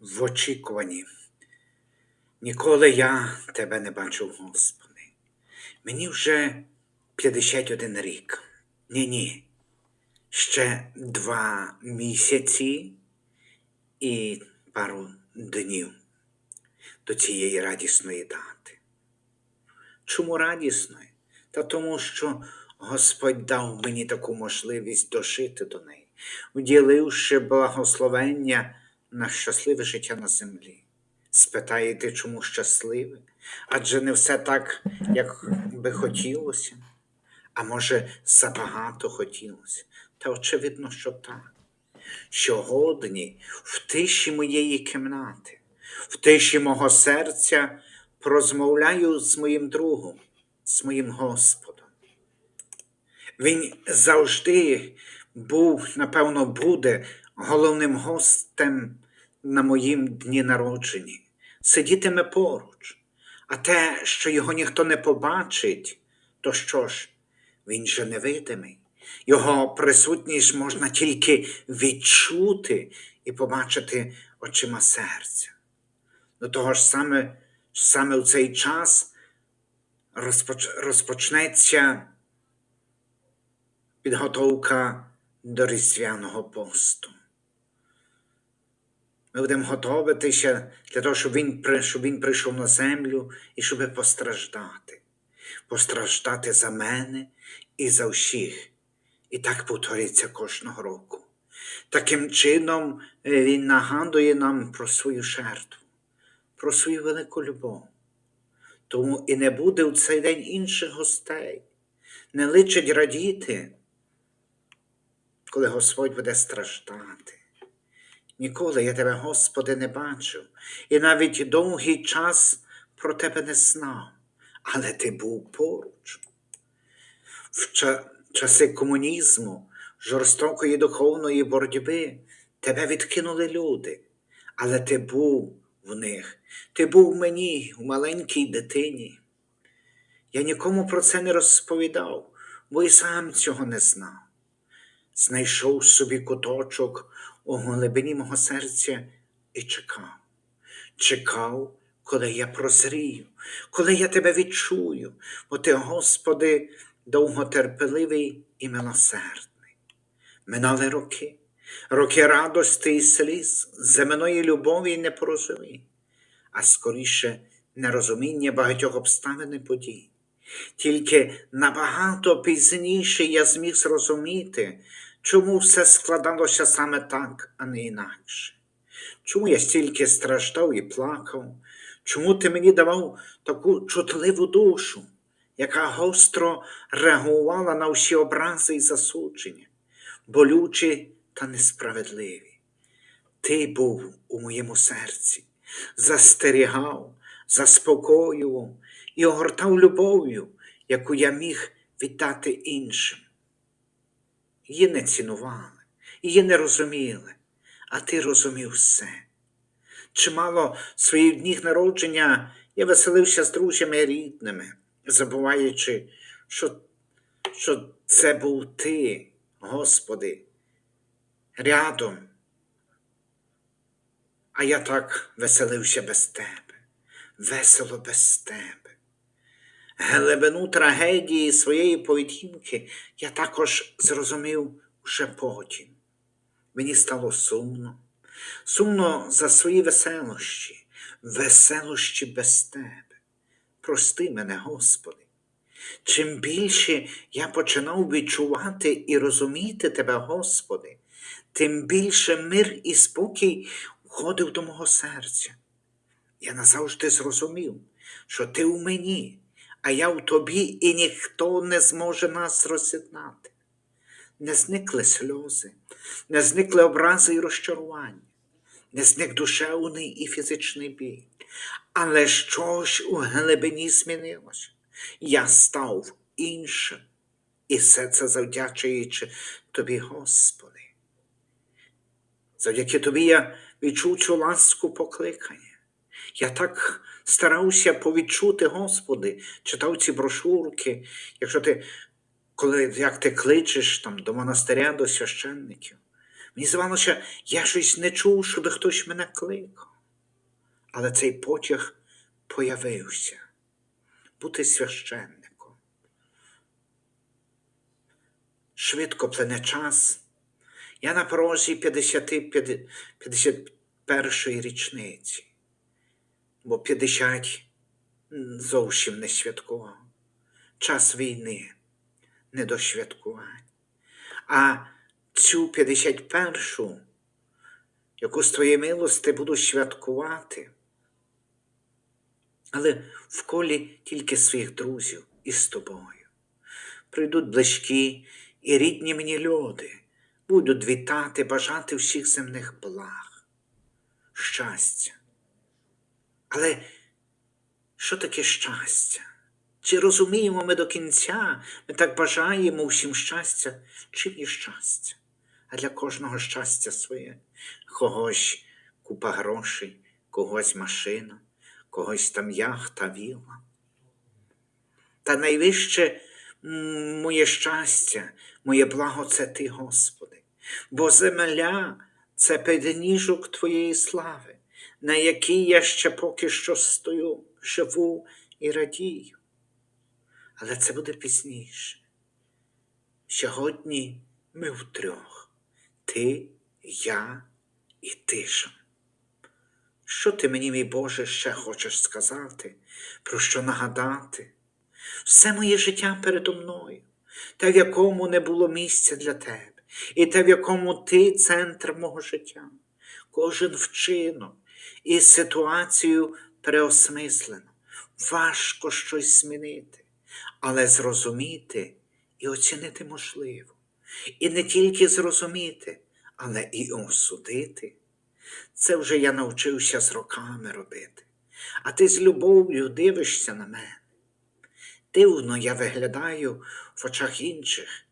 в очікуванні. Ніколи я тебе не бачив, Господи. Мені вже 51 рік. Ні-ні. Ще два місяці і пару днів до цієї радісної дати. Чому радісної? Та тому, що Господь дав мені таку можливість дожити до неї, вділивши благословення на щасливе життя на землі. Спитаєте, чому щасливе? Адже не все так, як би хотілося. А може, забагато хотілося. Та очевидно, що так. Сьогодні, в тиші моєї кімнати, в тиші мого серця порозмовляю з моїм другом, з моїм Господом. Він завжди був, напевно, буде головним гостем на моїм дні народження, сидітиме поруч. А те, що його ніхто не побачить, то що ж, він же невидимий. Його присутність можна тільки відчути і побачити очима серця. До того ж саме, саме у цей час розпоч, розпочнеться підготовка до Різдвяного посту. Ми будемо готуватися для того, щоб він, щоб він прийшов на землю і щоб постраждати. Постраждати за мене і за всіх. І так повторюється кожного року. Таким чином е, він нагадує нам про свою жертву, про свою велику любов. Тому і не буде у цей день інших гостей. Не личить радіти, коли Господь буде страждати. Ніколи я тебе, Господи, не бачив, і навіть довгий час про тебе не знав, але ти був поруч. В ча- часи комунізму, жорстокої духовної боротьби тебе відкинули люди, але ти був в них, ти був мені, у маленькій дитині. Я нікому про це не розповідав, бо і сам цього не знав. Знайшов собі куточок у глибині мого серця і чекав. Чекав, коли я прозрію, коли я тебе відчую, бо ти, Господи, довготерпеливий і милосердний. Минали роки, роки радости і сліз, земної любові і непорозумінь, а скоріше нерозуміння багатьох обставин і подій. Тільки набагато пізніше я зміг зрозуміти, чому все складалося саме так, а не інакше. Чому я стільки страждав і плакав? Чому ти мені давав таку чутливу душу, яка гостро реагувала на всі образи і засудження, болючі та несправедливі? Ти був у моєму серці, застерігав, заспокоював і огортав любов'ю, яку я міг віддати іншим. Її не цінували, її не розуміли, а ти розумів все. Чимало своїх днів народження я веселився з друзями і рідними, забуваючи, що, що це був ти, Господи, рядом. А я так веселився без тебе, весело без тебе. Глибину трагедії своєї поведінки я також зрозумів вже потім. Мені стало сумно, сумно за свої веселощі, веселощі без тебе. Прости мене, Господи. Чим більше я починав відчувати і розуміти Тебе, Господи, тим більше мир і спокій входив до мого серця. Я назавжди зрозумів, що ти у мені, а я в тобі, і ніхто не зможе нас роз'єднати. Не зникли сльози, не зникли образи і розчарування, не зник душевний і фізичний біль, але щось у глибині змінилося. Я став іншим, і все це завдячуючи тобі, Господи. Завдяки тобі я відчув цю ласку покликання. Я так старався повідчути, Господи, читав ці брошурки, якщо ти, коли як ти кличеш там, до монастиря, до священників. Мені здавалося, я щось не чув, щоб хтось мене кликав. Але цей потяг появився бути священником. Швидко плине час. Я на порозі 50, 51 річниці, бо 50 зовсім не святкував. Час війни, не до святкувань. А цю 51-шу, яку з твоєї милости буду святкувати, але в колі тільки своїх друзів і з тобою. Прийдуть близькі і рідні мені люди, будуть вітати, бажати всіх земних благ, щастя. Але що таке щастя? Чи розуміємо ми до кінця, ми так бажаємо всім щастя, чим є щастя? А для кожного щастя своє. Когось купа грошей, когось машина, когось там яхта, віла. Та найвище моє щастя, моє благо це Ти, Господи, бо земля це підніжок Твоєї слави, на якій я ще поки що стою, живу і радію. Але це буде пізніше. Сьогодні ми втрьох, ти, я і тиша. Що ти мені, мій Боже, ще хочеш сказати, про що нагадати? Все моє життя передо мною, те, в якому не було місця для тебе, і те, в якому ти центр мого життя, кожен вчинок і ситуацію переосмислено, важко щось змінити, але зрозуміти і оцінити можливо. І не тільки зрозуміти, але і осудити. Це вже я навчився з роками робити. А ти з любов'ю дивишся на мене. Дивно я виглядаю в очах інших.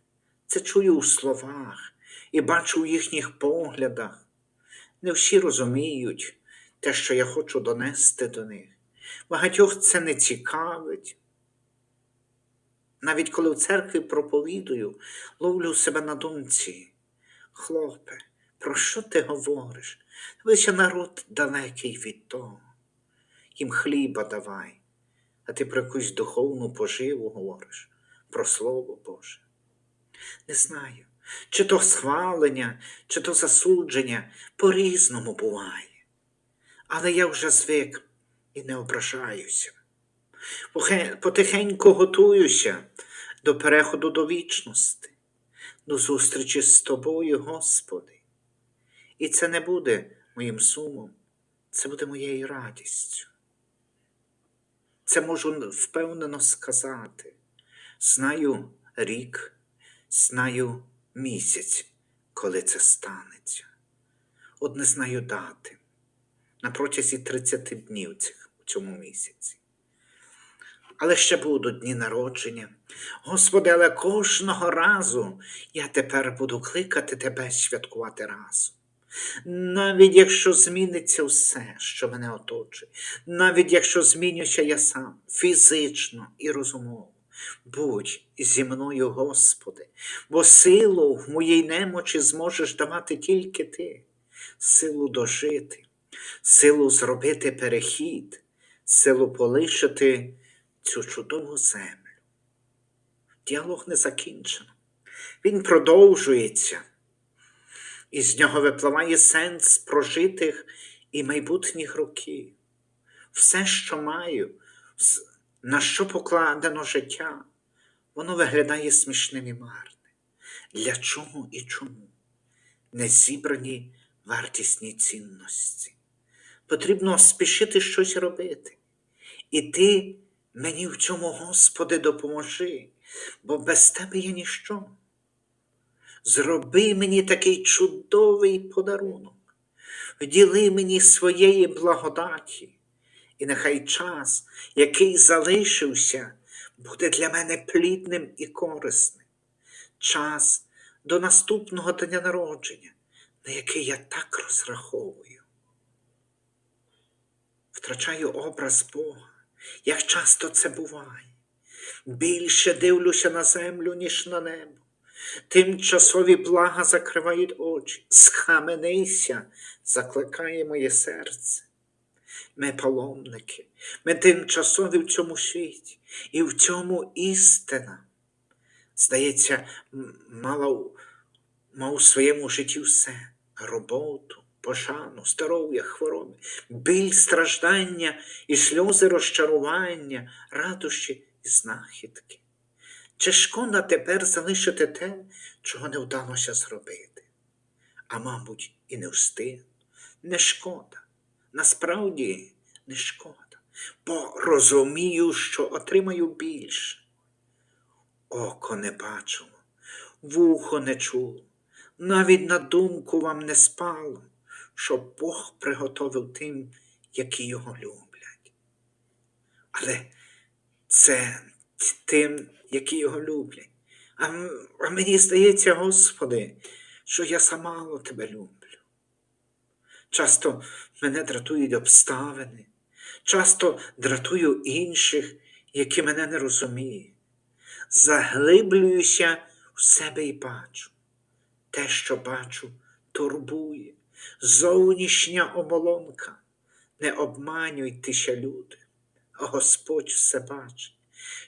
Це чую у словах і бачу в їхніх поглядах. Не всі розуміють те, що я хочу донести до них. Багатьох це не цікавить. Навіть коли в церкві проповідую, ловлю себе на думці. Хлопе, про що ти говориш? Лише народ далекий від того. Їм хліба давай, а ти про якусь духовну поживу говориш, про Слово Боже. Не знаю, чи то схвалення, чи то засудження по-різному буває. Але я вже звик і не ображаюся. Потихеньку готуюся до переходу до вічності, до зустрічі з тобою, Господи. І це не буде моїм сумом, це буде моєю радістю. Це можу впевнено сказати. Знаю рік, знаю місяць, коли це станеться. От не знаю дати на протязі 30 днів цих, у цьому місяці. Але ще будуть дні народження. Господи, але кожного разу я тепер буду кликати Тебе святкувати разом. Навіть якщо зміниться все, що мене оточує, навіть якщо змінюся я сам фізично і розумово, будь зі мною, Господи, бо силу в моїй немочі зможеш давати тільки Ти, силу дожити, силу зробити перехід, силу полишити цю чудову землю. Діалог не закінчено. Він продовжується, і з нього випливає сенс прожитих і майбутніх років. Все, що маю, на що покладено життя, воно виглядає смішним і марним. Для чого і чому? Не зібрані вартісні цінності. Потрібно спішити щось робити. І ти мені в цьому, Господи, допоможи, бо без тебе я ніщо. Зроби мені такий чудовий подарунок, вділи мені своєї благодаті, і нехай час, який залишився, буде для мене плідним і корисним. Час до наступного дня народження, на який я так розраховую. Втрачаю образ Бога, як часто це буває. Більше дивлюся на землю, ніж на небо. Тимчасові блага закривають очі. Схаменися, закликає моє серце. Ми паломники, ми тимчасові в цьому світі, і в цьому істина. Здається, мала, мав у своєму житті все роботу, пошану, здоров'я, хвороби, біль, страждання і сльози розчарування, радощі і знахідки. Чи шкода тепер залишити те, чого не вдалося зробити? А мабуть, і не встиг. Не шкода. Насправді не шкода, бо розумію, що отримаю більше. Око не бачило, вухо не чуло, навіть на думку вам не спало, що Бог приготовив тим, які його люблять. Але це тим, які його люблять. А, а мені здається, Господи, що я самало тебе люблю. Часто мене дратують обставини, часто дратую інших, які мене не розуміють. Заглиблююся в себе і бачу. Те, що бачу, турбує, зовнішня оболонка. Не обманюйтеся, люди. Господь все бачить.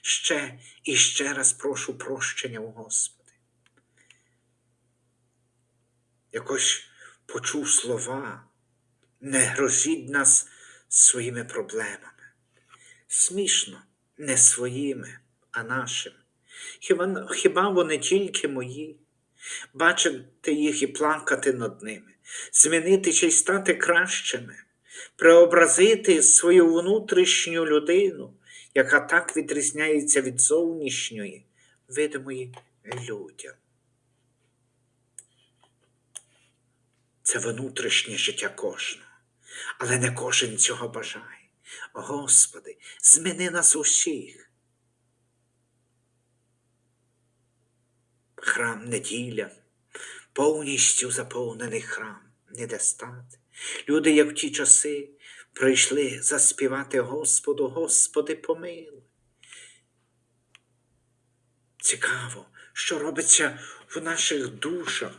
Ще і ще раз прошу прощення у Господи. Якось почув слова, не грозіть нас своїми проблемами. Смішно, не своїми, а нашими. Хіба, хіба вони тільки мої? Бачити їх і плакати над ними, змінитися й стати кращими, преобразити свою внутрішню людину, яка так відрізняється від зовнішньої, видимої людям. Це внутрішнє життя кожного, але не кожен цього бажає. Господи, зміни нас усіх. Храм неділя, повністю заповнений храм, не де стати. Люди, як в ті часи, прийшли заспівати Господу, Господи, помилуй. Цікаво, що робиться в наших душах,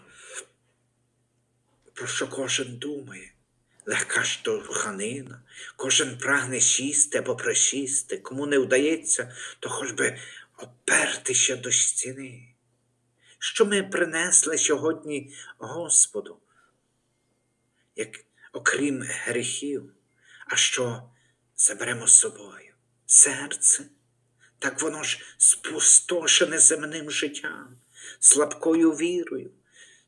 про що кожен думає. Легка штовханина, кожен прагне сісти або присісти, кому не вдається, то хоч би опертися до стіни. Що ми принесли сьогодні Господу, як окрім гріхів, а що заберемо з собою? Серце, так воно ж спустошене земним життям, слабкою вірою,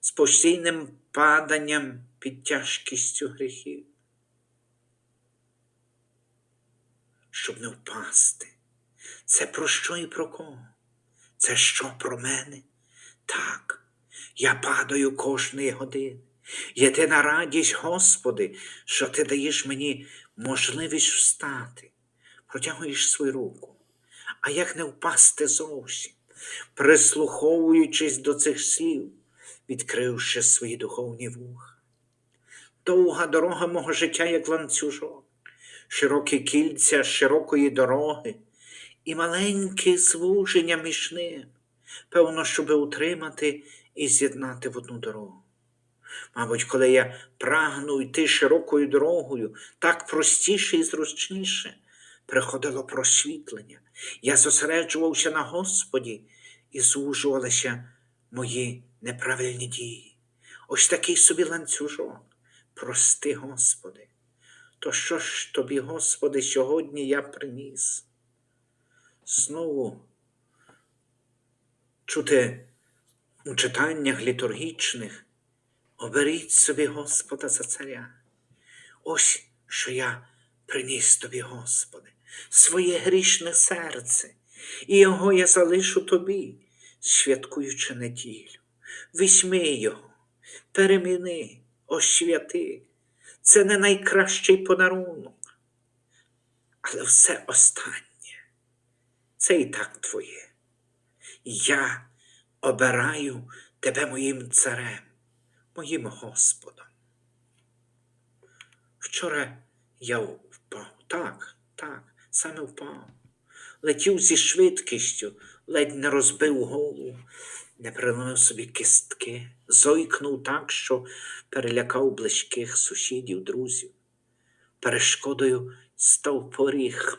з постійним паданням під тяжкістю гріхів. Щоб не впасти. Це про що і про кого? Це що про мене? Так, я падаю кожної години. Єдина радість, Господи, що Ти даєш мені можливість встати, протягуєш свою руку. А як не впасти зовсім, прислуховуючись до цих слів, відкривши свої духовні вуха. Довга дорога мого життя, як ланцюжок, широкі кільця широкої дороги і маленьке звуження між ним, певно, щоби утримати і з'єднати в одну дорогу. Мабуть, коли я прагну йти широкою дорогою, так простіше і зручніше, приходило просвітлення. Я зосереджувався на Господі і звужувалися мої неправильні дії. Ось такий собі ланцюжок. Прости, Господи. То що ж тобі, Господи, сьогодні я приніс? Знову чути у читаннях літургічних, оберіть собі Господа за царя. Ось що я приніс тобі, Господи, своє грішне серце, і його я залишу тобі, святкуючи неділю. Візьми його, переміни, освяти. Це не найкращий подарунок, але все останнє. Це і так твоє. Я обираю тебе моїм царем, моїм Господом. Вчора я впав, так, так, саме впав. Летів зі швидкістю, ледь не розбив голову. не переломив собі кістки, зойкнув так, що перелякав близьких сусідів, друзів. Перешкодою став поріг.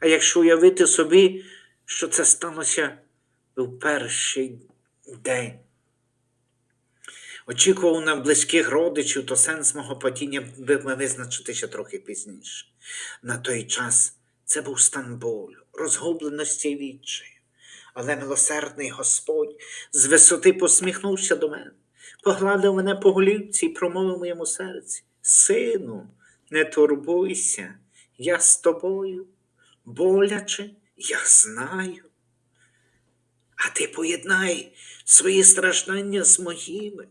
А якщо уявити собі, що це сталося в перший день, очікував на близьких родичів, то сенс мого падіння ми визначити ще трохи пізніше. На той час це був стан болю, розгубленості відчаю. Але милосердний Господь з висоти посміхнувся до мене, погладив мене по голівці і промовив моєму серці: Сину, не турбуйся, я з тобою, боляче, я знаю. А ти поєднай свої страждання з моїми,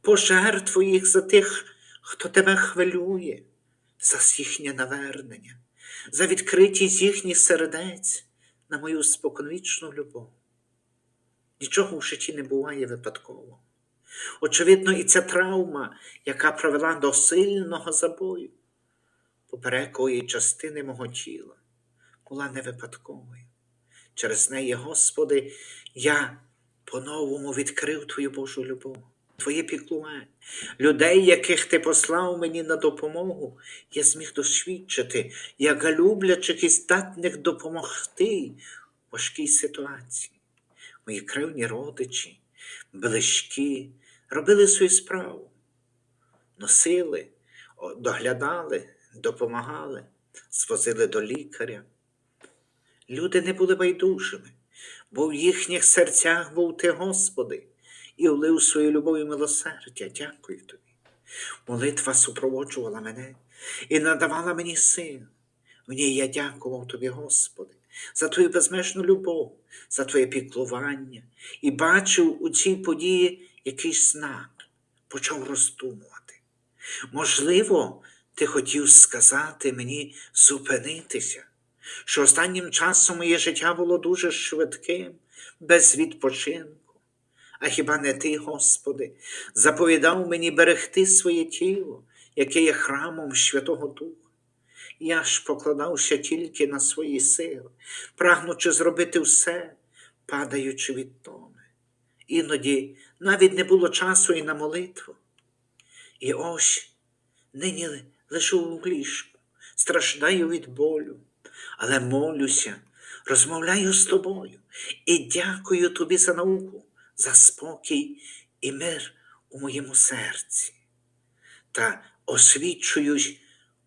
пожертвуй їх за тих, хто тебе хвилює, за їхнє навернення, за відкритість їхніх сердець на мою споконвічну любов. Нічого в житті не буває випадково. Очевидно, і ця травма, яка привела до сильного забою, поперекої частини мого тіла, була не випадковою. Через неї, Господи, я по-новому відкрив Твою Божу любов, Твоє піклування, людей, яких Ти послав мені на допомогу, я зміг досвідчити, як люблячих і здатних допомогти в важкій ситуації. Мої кривні родичі, близькі робили свою справу, носили, доглядали, допомагали, звозили до лікаря. Люди не були байдужими, бо в їхніх серцях був ти, Господи, і влив свою любов і милосердя. Дякую тобі. Молитва супроводжувала мене і надавала мені сил. В ній я дякував тобі, Господи, за твою безмежну любов, за твоє піклування і бачив у цій події якийсь знак, почав роздумувати. Можливо, ти хотів сказати мені зупинитися що останнім часом моє життя було дуже швидким, без відпочинку. А хіба не ти, Господи, заповідав мені берегти своє тіло, яке є храмом Святого Духа? Я ж покладався тільки на свої сили, прагнучи зробити все, падаючи від томи. Іноді навіть не було часу і на молитву. І ось нині лежу в ліжку, страждаю від болю але молюся, розмовляю з тобою і дякую тобі за науку, за спокій і мир у моєму серці та освічуюсь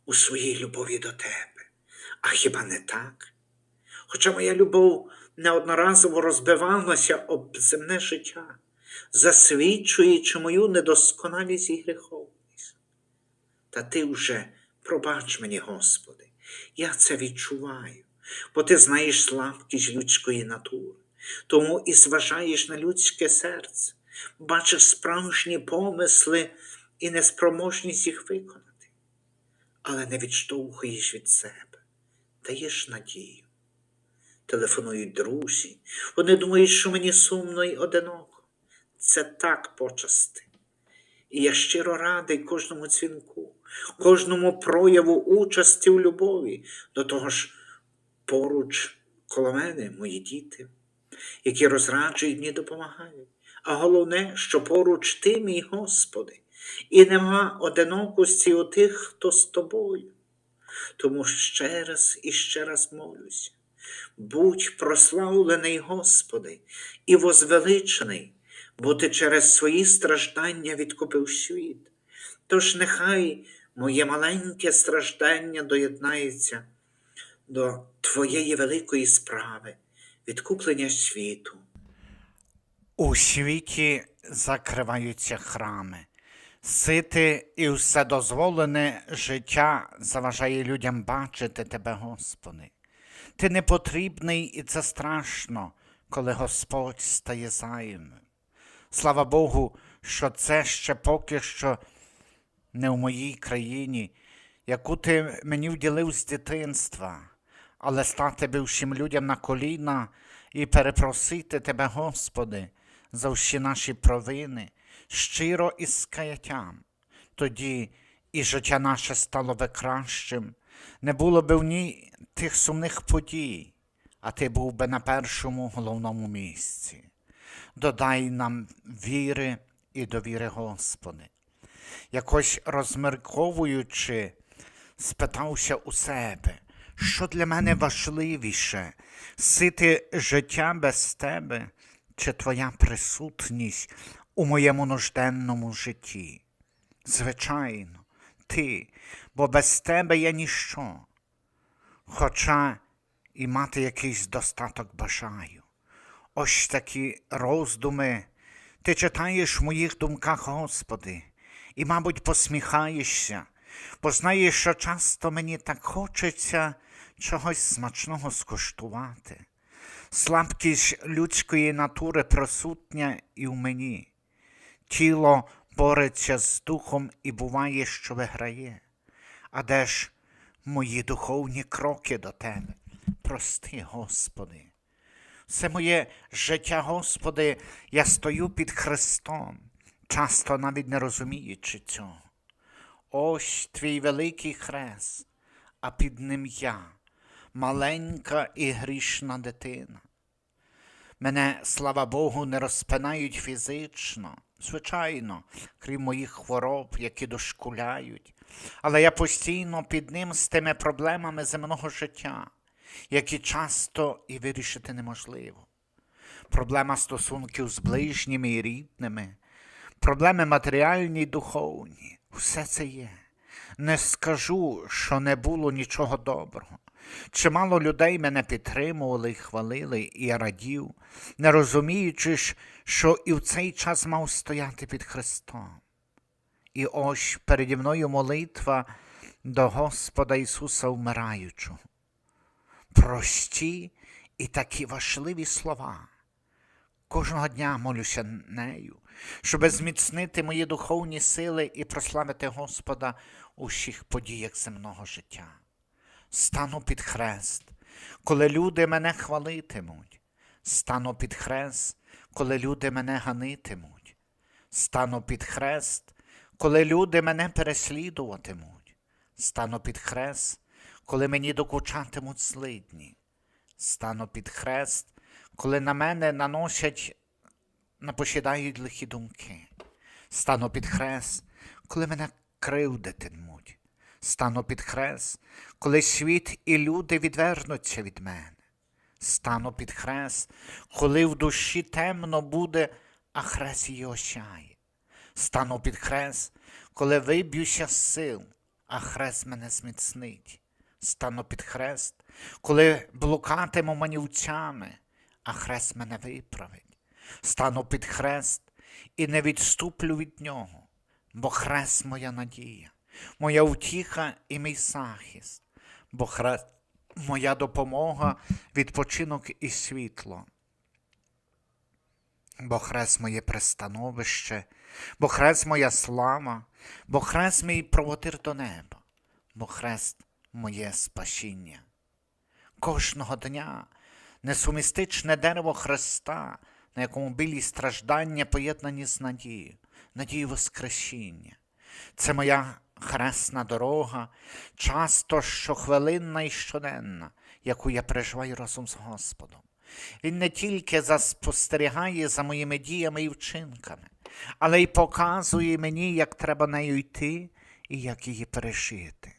у своїй любові до тебе. А хіба не так? Хоча моя любов неодноразово розбивалася об земне життя, засвідчуючи мою недосконалість і гріховність. Та ти вже пробач мені, Господи. Я це відчуваю, бо ти знаєш слабкість людської натури, тому і зважаєш на людське серце, бачиш справжні помисли і неспроможність їх виконати, але не відштовхуєш від себе, даєш надію. Телефонують друзі, вони думають, що мені сумно і одиноко. Це так почасти. І я щиро радий кожному дзвінку, кожному прояву участі у любові, до того ж поруч коло мене мої діти, які розраджують мені допомагають. А головне, що поруч ти, мій Господи, і нема одинокості у тих, хто з тобою. Тому ще раз і ще раз молюся. Будь прославлений, Господи, і возвеличений бо ти через свої страждання відкупив світ. Тож нехай моє маленьке страждання доєднається до Твоєї великої справи, відкуплення світу. У світі закриваються храми. Сите і вседозволене життя заважає людям бачити Тебе, Господи. Ти не потрібний і це страшно, коли Господь стає зайвим. Слава Богу, що це ще поки що не в моїй країні, яку ти мені вділив з дитинства, але стати бившим людям на коліна і перепросити Тебе, Господи, за всі наші провини, щиро і з каяттям. Тоді і життя наше стало би кращим, не було б в ній тих сумних подій, а ти був би на першому головному місці. Додай нам віри і довіри, Господи. Якось розмірковуючи, спитався у себе, що для мене важливіше сити життя без тебе чи твоя присутність у моєму нужденному житті. Звичайно, ти, бо без тебе я ніщо. Хоча і мати якийсь достаток бажаю. Ось такі роздуми ти читаєш в моїх думках, Господи, і, мабуть, посміхаєшся, бо знаєш, що часто мені так хочеться чогось смачного скуштувати. Слабкість людської натури присутня і в мені. Тіло бореться з духом і буває, що виграє. А де ж мої духовні кроки до тебе? Прости, Господи. Все моє життя, Господи, я стою під Христом, часто навіть не розуміючи цього. Ось твій великий хрест, а під ним я, маленька і грішна дитина. Мене, слава Богу, не розпинають фізично, звичайно, крім моїх хвороб, які дошкуляють, але я постійно під ним з тими проблемами земного життя, які часто і вирішити неможливо. Проблема стосунків з ближніми і рідними, проблеми матеріальні й духовні. Все це є. Не скажу, що не було нічого доброго. Чимало людей мене підтримували, і хвалили, і я радів, не розуміючи, що і в цей час мав стояти під Христом. І ось переді мною молитва до Господа Ісуса вмираючого. Прості і такі важливі слова. Кожного дня молюся нею, щоб зміцнити мої духовні сили і прославити Господа у всіх подіях земного життя. Стану під хрест, коли люди мене хвалитимуть, стану під хрест, коли люди мене ганитимуть, стану під хрест, коли люди мене переслідуватимуть, стану під хрест, коли мені докучатимуть злидні, стану під хрест, коли на мене наносять, напосідають лихі думки, стану під хрест, коли мене кривдитимуть, стану під хрест, коли світ і люди відвернуться від мене, стану під хрест, коли в душі темно буде, а хрест її осяє. Стану під хрест, коли виб'юся з сил, а хрест мене зміцнить. Стану під хрест, коли блукатиму манівцями, а хрест мене виправить. Стану під хрест і не відступлю від нього, бо хрест моя надія, моя утіха і мій захист, бо хрест моя допомога, відпочинок і світло. Бо хрест моє пристановище, бо хрест моя слава, бо хрест мій проводир до неба, бо хрест моє спасіння. Кожного дня несумістичне дерево Христа, на якому білі страждання поєднані з надією, надією Воскресіння. Це моя хресна дорога, часто щохвилинна і щоденна, яку я переживаю разом з Господом. Він не тільки заспостерігає за моїми діями і вчинками, але й показує мені, як треба нею йти і як її пережити.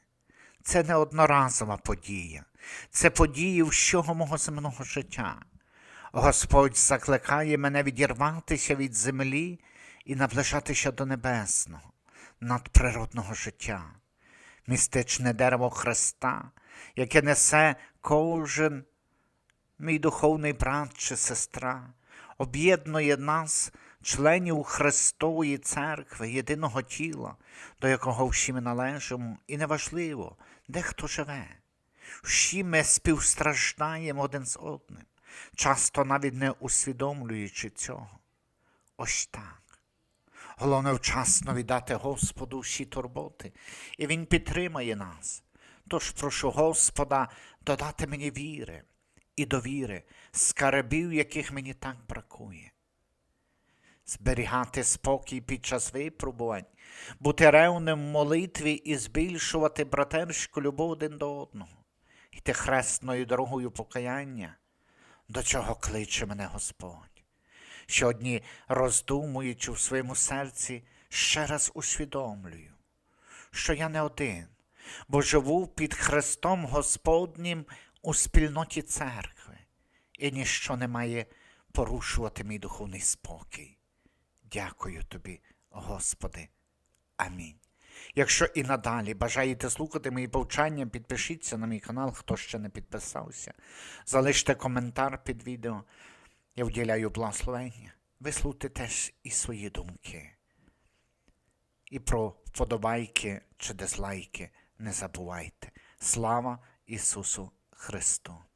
Це не одноразова подія, це події всього мого земного життя. Господь закликає мене відірватися від землі і наближатися до небесного, надприродного життя. Містичне дерево Христа, яке несе кожен мій духовний брат чи сестра, об'єднує нас, членів Христової церкви, єдиного тіла, до якого всі ми належимо, і неважливо, де хто живе. Всі ми співстраждаємо один з одним, часто навіть не усвідомлюючи цього. Ось так. Головне вчасно віддати Господу всі турботи, і Він підтримає нас. Тож прошу Господа додати мені віри і довіри, скарбів, яких мені так бракує. Зберігати спокій під час випробувань, бути ревним в молитві і збільшувати братерську любов один до одного, йти хресною дорогою покаяння, до чого кличе мене Господь. Сьогодні, роздумуючи в своєму серці, ще раз усвідомлюю, що я не один, бо живу під Христом Господнім у спільноті церкви, і ніщо не має порушувати мій духовний спокій. Дякую тобі, Господи. Амінь. Якщо і надалі бажаєте слухати мої повчання, підпишіться на мій канал, хто ще не підписався. Залиште коментар під відео. Я вділяю благословення. Вислухайте теж і свої думки. І про вподобайки чи дизлайки не забувайте. Слава Ісусу Христу!